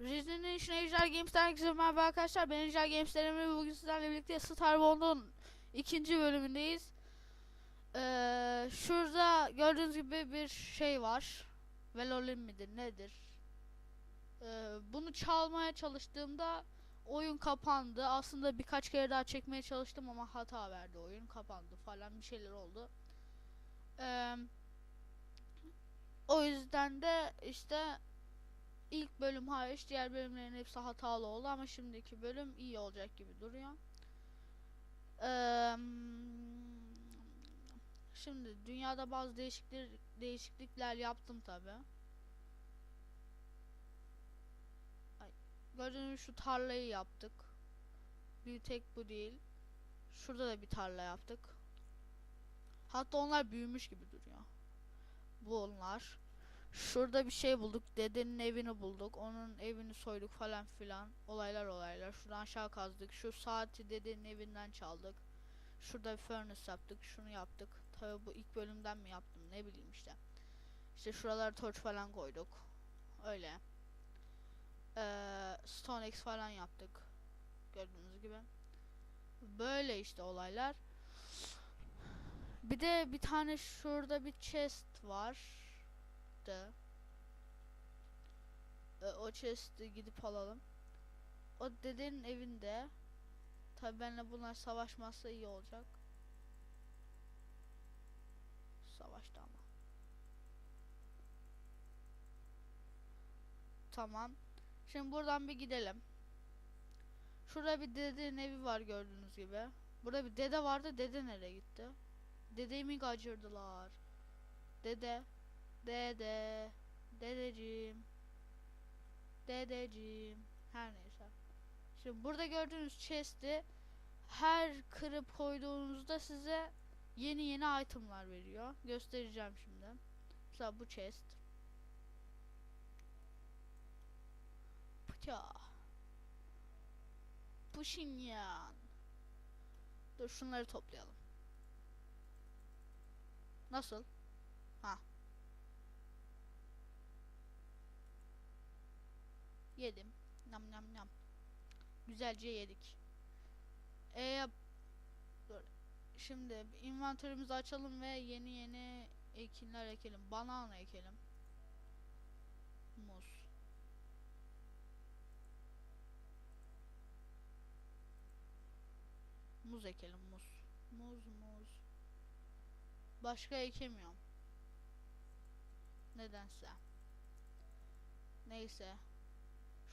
Resident Evil Ejder Games'ten herkese merhaba arkadaşlar. Ben Ejder Games'lerim ve bugün sizlerle birlikte Star Wars'un ikinci bölümündeyiz. Ee, şurada gördüğünüz gibi bir şey var. Velolim midir nedir? Ee, bunu çalmaya çalıştığımda oyun kapandı. Aslında birkaç kere daha çekmeye çalıştım ama hata verdi oyun. Kapandı falan bir şeyler oldu. Ee, o yüzden de işte ilk bölüm hariç diğer bölümlerin hepsi hatalı oldu ama şimdiki bölüm iyi olacak gibi duruyor. Eee, şimdi dünyada bazı değişiklikler değişiklikler yaptım tabi. Gördüğünüz şu tarlayı yaptık. Bir tek bu değil. Şurada da bir tarla yaptık. Hatta onlar büyümüş gibi duruyor. Bu onlar. Şurada bir şey bulduk. Dedenin evini bulduk. Onun evini soyduk falan filan. Olaylar olaylar. Şuradan aşağı kazdık. Şu saati dedenin evinden çaldık. Şurada bir furnace yaptık. Şunu yaptık. Tabi bu ilk bölümden mi yaptım ne bileyim işte. İşte şuralara torç falan koyduk. Öyle. Ee, Stone Axe falan yaptık. Gördüğünüz gibi. Böyle işte olaylar. Bir de bir tane şurada bir chest var çıktı. Ee, o chest'i gidip alalım. O dedenin evinde. Tabi benimle bunlar savaşmazsa iyi olacak. Savaştı ama. Tamam. Şimdi buradan bir gidelim. Şurada bir dedenin evi var gördüğünüz gibi. Burada bir dede vardı. Dede nereye gitti? Dedeyi kaçırdılar? Dede. Dede. Dedeciğim. Dedeciğim. Her neyse. Şimdi burada gördüğünüz chest'i her kırıp koyduğunuzda size yeni yeni itemlar veriyor. Göstereceğim şimdi. Mesela bu chest. Pıça. Puşinyan. Dur şunları toplayalım. Nasıl? Ha. Yedim. Nam nam nam. Güzelce yedik. E dur. Şimdi inventörümüzü açalım ve yeni yeni ekinler ekelim. Banana ekelim. Muz. Muz ekelim muz. Muz muz. Başka ekemiyorum. Nedense. Neyse.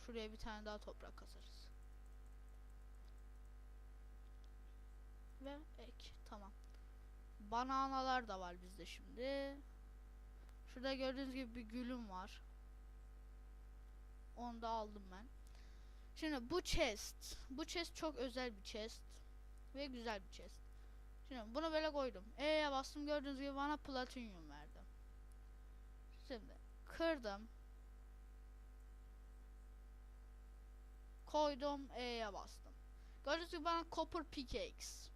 Şuraya bir tane daha toprak kazarız. Ve ek. Tamam. Bananalar da var bizde şimdi. Şurada gördüğünüz gibi bir gülüm var. Onu da aldım ben. Şimdi bu chest. Bu chest çok özel bir chest. Ve güzel bir chest. Şimdi bunu böyle koydum. E'ye bastım gördüğünüz gibi bana platinyum verdi. Şimdi kırdım. Koydum E'ye bastım. Gördüğünüz gibi bana copper pickaxe.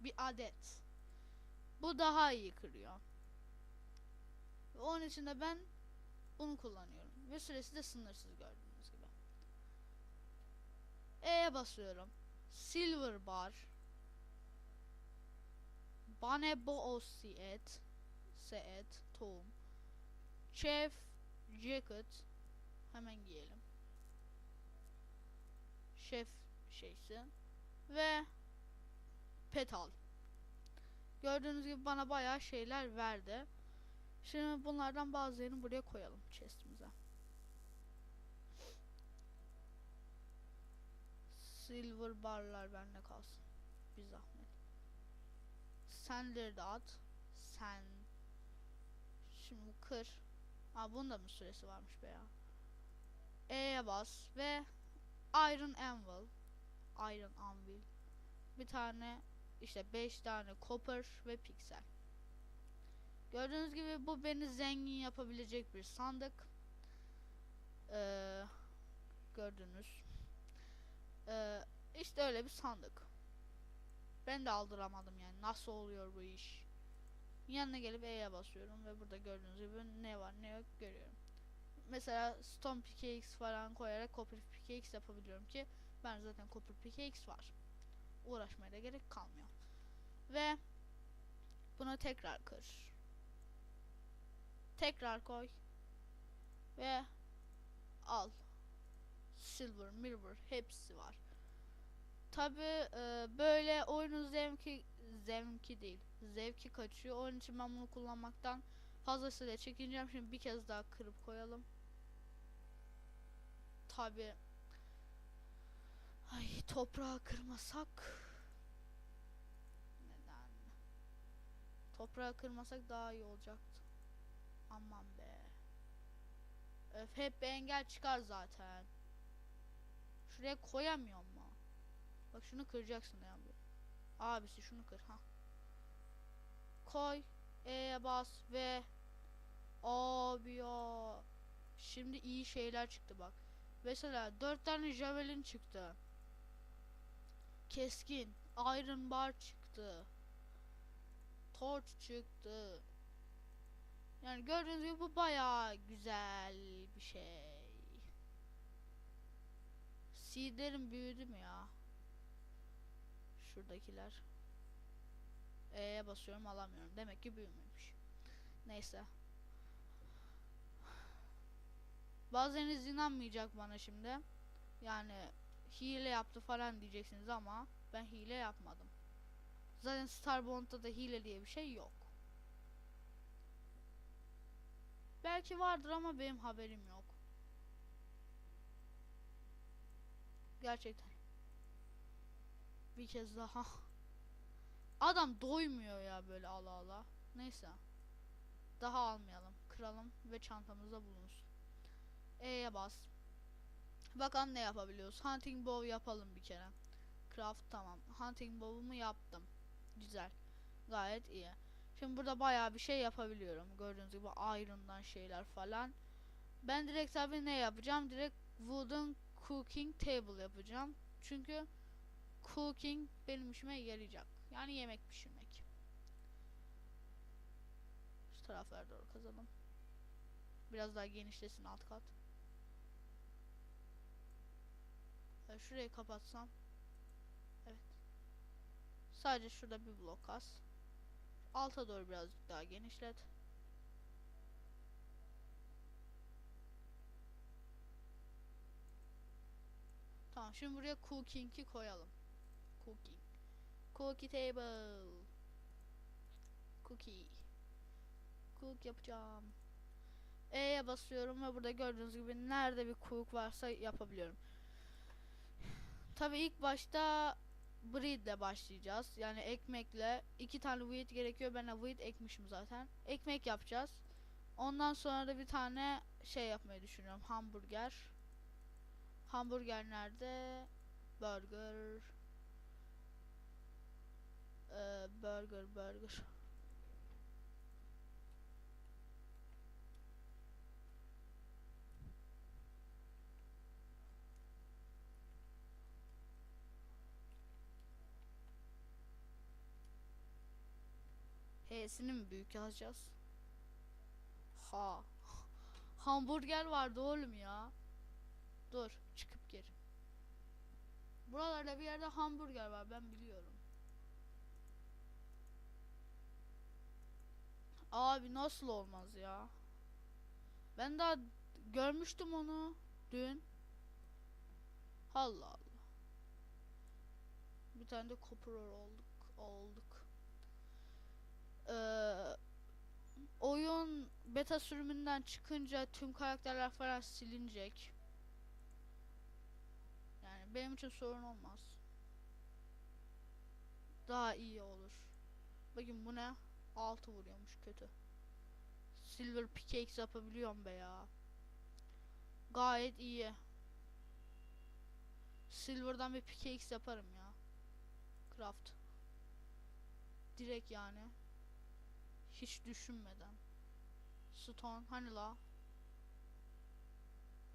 Bir adet. Bu daha iyi kırıyor. Ve Onun için de ben bunu kullanıyorum. Ve süresi de sınırsız gördüğünüz gibi. E'ye basıyorum. Silver bar. Banebo osi et. Seet. Tohum. Chef jacket. Hemen giyelim. Şef şeysi. Ve petal. Gördüğünüz gibi bana bayağı şeyler verdi. Şimdi bunlardan bazılarını buraya koyalım chestimize. Silver barlar bende kalsın. Bir zahmet. Senleri de at. Sen. Şimdi kır. Aa bunun da mı süresi varmış be ya. E'ye bas ve Iron Anvil. Iron Anvil. Bir tane işte 5 tane copper ve piksel. Gördüğünüz gibi bu beni zengin yapabilecek bir sandık. Ee, gördünüz. Ee, işte öyle bir sandık. Ben de aldıramadım yani. Nasıl oluyor bu iş? Yanına gelip E'ye basıyorum ve burada gördüğünüz gibi ne var ne yok görüyorum. Mesela stone pickaxe falan koyarak copper pickaxe yapabiliyorum ki ben zaten copper pickaxe var. Uğraşmaya da gerek kalmıyor. Ve bunu tekrar kır. Tekrar koy. Ve al. Silver, mirror hepsi var. Tabi böyle oyunun zevki zevki değil. Zevki kaçıyor. Onun için ben bunu kullanmaktan fazlasıyla çekineceğim. Şimdi bir kez daha kırıp koyalım. Tabi Ay toprağı kırmasak neden? Toprağı kırmasak daha iyi olacaktı. Aman be. Öf hep bir engel çıkar zaten. Şuraya koyamıyorum mu? Bak şunu kıracaksın ya bu. Abisi şunu kır ha. Koy. E'ye bas ve abi ya. Şimdi iyi şeyler çıktı bak. Mesela dört tane javelin çıktı. Keskin. Iron bar çıktı. Torch çıktı. Yani gördüğünüz gibi bu bayağı güzel bir şey. Seedlerim büyüdü mü ya? Şuradakiler. E'ye basıyorum alamıyorum. Demek ki büyümemiş. Neyse. Bazılarınız inanmayacak bana şimdi. Yani hile yaptı falan diyeceksiniz ama ben hile yapmadım. Zaten Starbond'da da hile diye bir şey yok. Belki vardır ama benim haberim yok. Gerçekten. Bir kez daha. Adam doymuyor ya böyle ala ala. Neyse. Daha almayalım. Kıralım ve çantamızda bulunsun. E'ye bas. Bakalım ne yapabiliyoruz. Hunting bow yapalım bir kere. Craft tamam. Hunting bow'umu yaptım. Güzel. Gayet iyi. Şimdi burada bayağı bir şey yapabiliyorum. Gördüğünüz gibi iron'dan şeyler falan. Ben direkt tabi ne yapacağım? Direkt wooden cooking table yapacağım. Çünkü cooking benim işime yarayacak. Yani yemek pişirmek. Şu taraflara doğru kazalım. Biraz daha genişlesin alt kat. Ee, şurayı kapatsam. Evet. Sadece şurada bir blok az. Alta doğru birazcık daha genişlet. Tamam şimdi buraya cooking'i koyalım. Cooking. Cookie table. Cookie. Cook yapacağım. E'ye basıyorum ve burada gördüğünüz gibi nerede bir cook varsa yapabiliyorum. Tabi ilk başta bread ile başlayacağız. Yani ekmekle iki tane wheat gerekiyor. Ben de wheat ekmişim zaten. Ekmek yapacağız. Ondan sonra da bir tane şey yapmayı düşünüyorum. Hamburger. Hamburger nerede? Burger. Ee, burger, burger. H'sini mi büyük yazacağız? Ha. Hamburger vardı oğlum ya. Dur çıkıp gir. Buralarda bir yerde hamburger var ben biliyorum. Abi nasıl olmaz ya? Ben daha görmüştüm onu dün. Allah Allah. Bir tane de copper olduk olduk. Ee, oyun beta sürümünden çıkınca tüm karakterler falan silinecek. Yani benim için sorun olmaz. Daha iyi olur. Bakın bu ne? 6 vuruyormuş kötü. Silver pickaxe yapabiliyorum be ya. Gayet iyi. Silver'dan bir pickaxe yaparım ya. Craft. Direkt yani. Hiç düşünmeden. Stone hani la?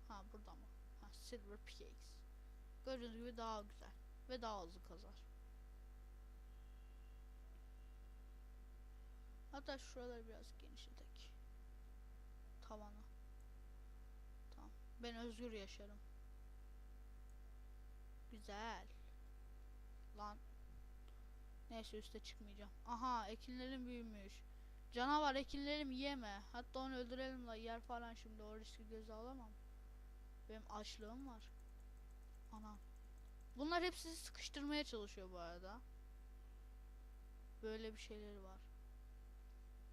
Ha burada mı? Ha silver pickaxe. Gördüğünüz gibi daha güzel ve daha hızlı kazar. Hatta şuraları biraz genişletek. Tavanı. Ben özgür yaşarım. Güzel. Lan. Neyse üste çıkmayacağım. Aha ekinlerim büyümüş. Canavar ekinlerimi yeme. Hatta onu öldürelim la yer falan şimdi o riski göze alamam. Benim açlığım var. Ana. Bunlar hepsi sıkıştırmaya çalışıyor bu arada. Böyle bir şeyleri var.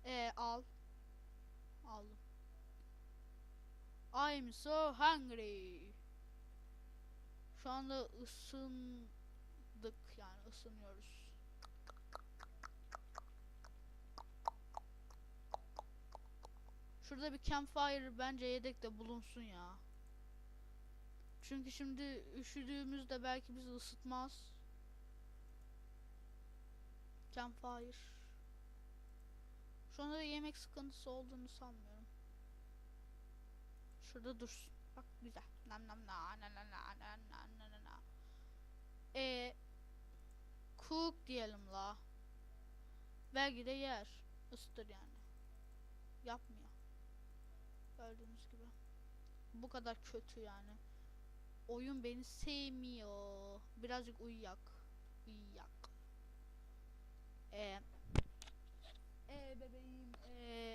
E al. Aldım. I'm so hungry. Şu anda ısındık yani ısınıyoruz. Şurada bir campfire bence yedekte bulunsun ya. Çünkü şimdi üşüdüğümüzde belki bizi ısıtmaz. Campfire. Şu anda da yemek sıkıntısı olduğunu sanmıyorum. Şurada dursun. Bak güzel. Nam nam na na na na na na na na na. E cook diyelim la. Belki de yer. Isıtır yani. Yapmıyor. Gördüğünüz gibi. Bu kadar kötü yani. Oyun beni sevmiyor. Birazcık uyuyak. Uyuyak. E e bebeğim e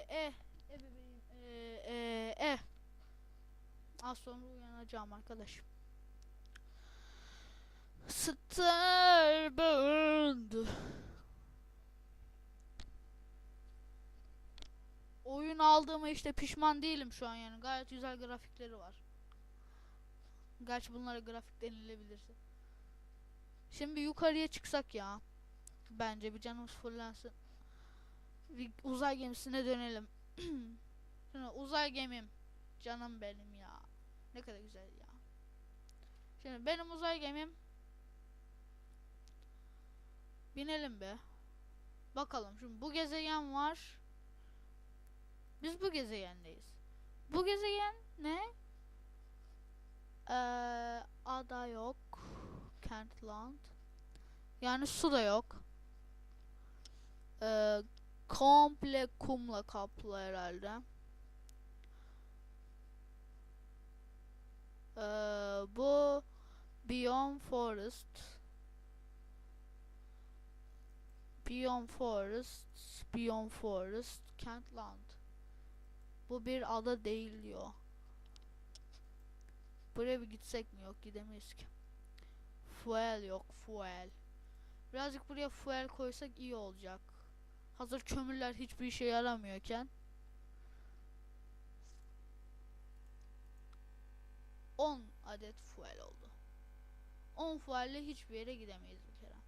e e bebeğim e e e Az sonra uyanacağım arkadaş. Starbound. Oyun aldığıma işte pişman değilim şu an yani. Gayet güzel grafikleri var. Gerçi bunlara grafik denilebilirse. Şimdi yukarıya çıksak ya. Bence bir canımız fullensin. Bir uzay gemisine dönelim. Şimdi uzay gemim. Canım benim ya. Ne kadar güzel ya. Şimdi benim uzay gemim. Binelim be. Bakalım şimdi bu gezegen var. Biz bu gezegendeyiz. Bu gezegen ne? Ee, ada yok. Kentland. Yani su da yok. Ee, komple kumla kaplı herhalde. Ee, bu Beyond Forest. Beyond Forest, Beyond Forest, Kentland. Bu bir ada değil diyor. Buraya bir gitsek mi? Yok gidemeyiz ki. Fuel yok, fuel. Birazcık buraya fuel koysak iyi olacak. Hazır kömürler hiçbir işe yaramıyorken. 10 adet fuel oldu. 10 fuelle hiçbir yere gidemeyiz bir kere.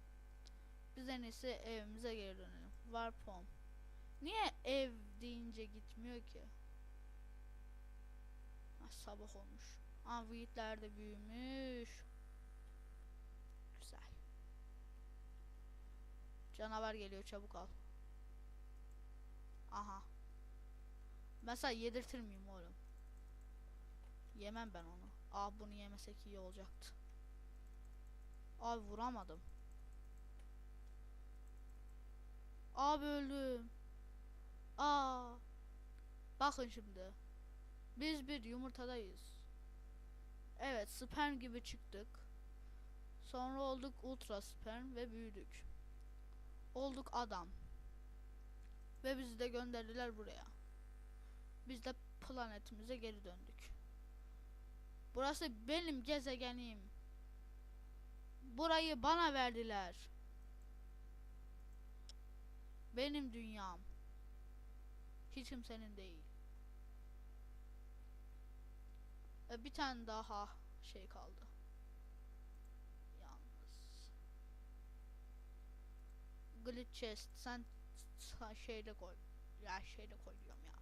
Biz en iyisi evimize geri dönelim. Warp home. Niye ev deyince gitmiyor ki? Ha, sabah olmuş. Aa wheatler de büyümüş. Güzel. Canavar geliyor çabuk al. Aha. Mesela yedirtir miyim oğlum? Yemem ben onu. Aa bunu yemesek iyi olacaktı. Abi vuramadım. Abi öldüm. Aa. Bakın şimdi. Biz bir yumurtadayız. Evet sperm gibi çıktık. Sonra olduk ultra sperm ve büyüdük. Olduk adam. Ve bizi de gönderdiler buraya. Biz de planetimize geri döndük. Burası benim gezegenim. Burayı bana verdiler. Benim dünyam. Hiç kimsenin değil. E, bir tane daha şey kaldı. Yalnız. Glitch chest sen şeyde koy. Ya şeyde koy diyorum ya.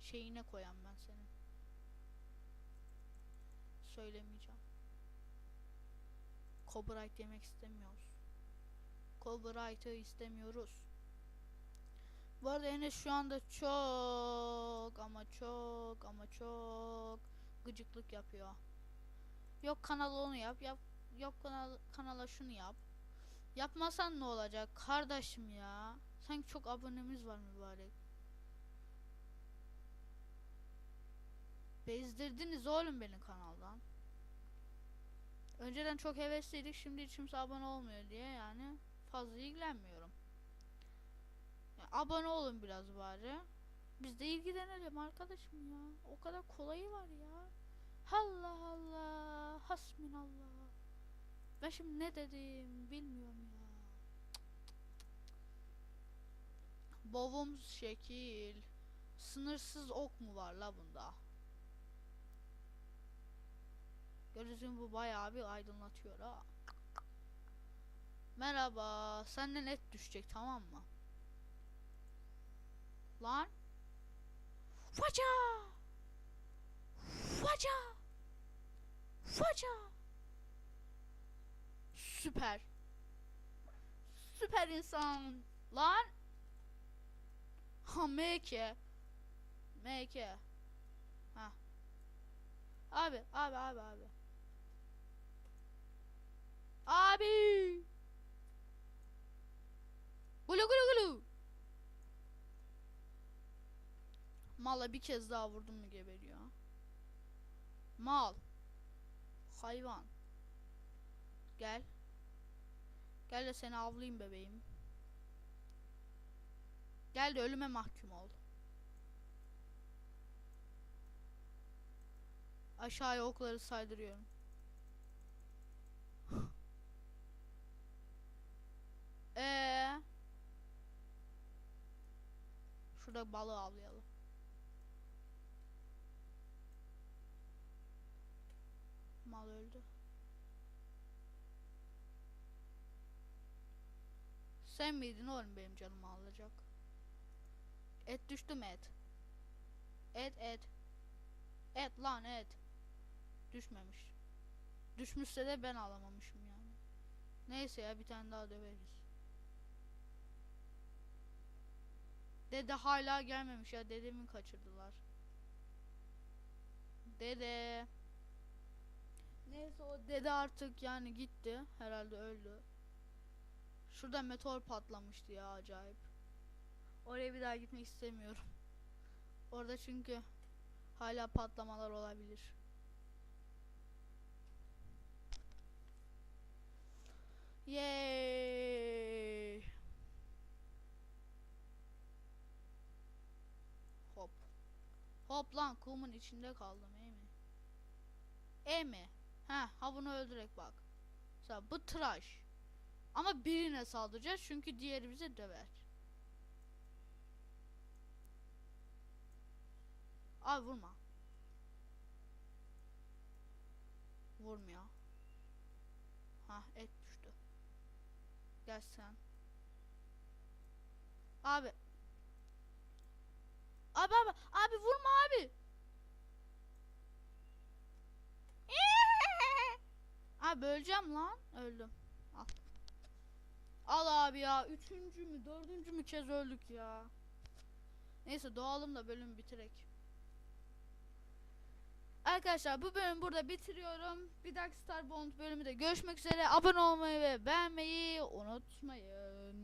Şeyine koyan ben senin. Söylemeyeceğim. Copyright yemek istemiyoruz. Copyright'ı istemiyoruz. Bu arada Enes şu anda çok ama çok ama çok gıcıklık yapıyor. Yok kanala onu yap, yap yok kanal kanala şunu yap. Yapmasan ne olacak kardeşim ya? Sanki çok abonemiz var mübarek. Bezdirdiniz oğlum beni kanaldan. Önceden çok hevesliydik şimdi kimse abone olmuyor diye yani fazla ilgilenmiyorum. Ya abone olun biraz bari. Biz de ilgilenelim arkadaşım ya. O kadar kolayı var ya. Allah Allah. Hasbinallah. Ben şimdi ne dedim bilmiyorum ya. Bovum şekil. Sınırsız ok mu var la bunda? Gözüm bu bayağı bir aydınlatıyor ha. Merhaba. Senden et düşecek tamam mı? Lan. Faça. Faça. Faça. Süper. Süper insan. Lan. Ha MK. MK. Ha. Abi, abi, abi, abi. Abi. Gulu gulu gulu. Mala bir kez daha vurdum mu geberiyor. Mal. Hayvan. Gel. Gel de seni avlayayım bebeğim. Gel de ölüme mahkum ol. Aşağıya okları saydırıyorum. Ee, şurada balığı avlayalım. Mal öldü. Sen miydin oğlum benim canımı alacak? Et düştü mü et? Et et. Et lan et. Düşmemiş. Düşmüşse de ben alamamışım yani. Neyse ya bir tane daha döveriz. Dede hala gelmemiş ya dedemi kaçırdılar. Dede. Neyse o dede artık yani gitti. Herhalde öldü. Şurada meteor patlamıştı ya acayip. Oraya bir daha gitmek istemiyorum. Orada çünkü hala patlamalar olabilir. Yay! Hop. Hop lan kumun içinde kaldım iyi mi? E mi? Ha, ha bunu öldürek bak. Mesela bu tıraş. Ama birine saldıracağız çünkü diğeri bize döver. Abi vurma. Vurmuyor. Ha et düştü. Gel sen. Abi. Abi abi abi vurma abi. Abi öleceğim lan. Öldüm. Al. Al abi ya. Üçüncü mü dördüncü mü kez öldük ya. Neyse doğalım da bölümü bitirek. Arkadaşlar bu bölümü burada bitiriyorum. Bir dahaki Star Bond bölümünde görüşmek üzere. Abone olmayı ve beğenmeyi unutmayın.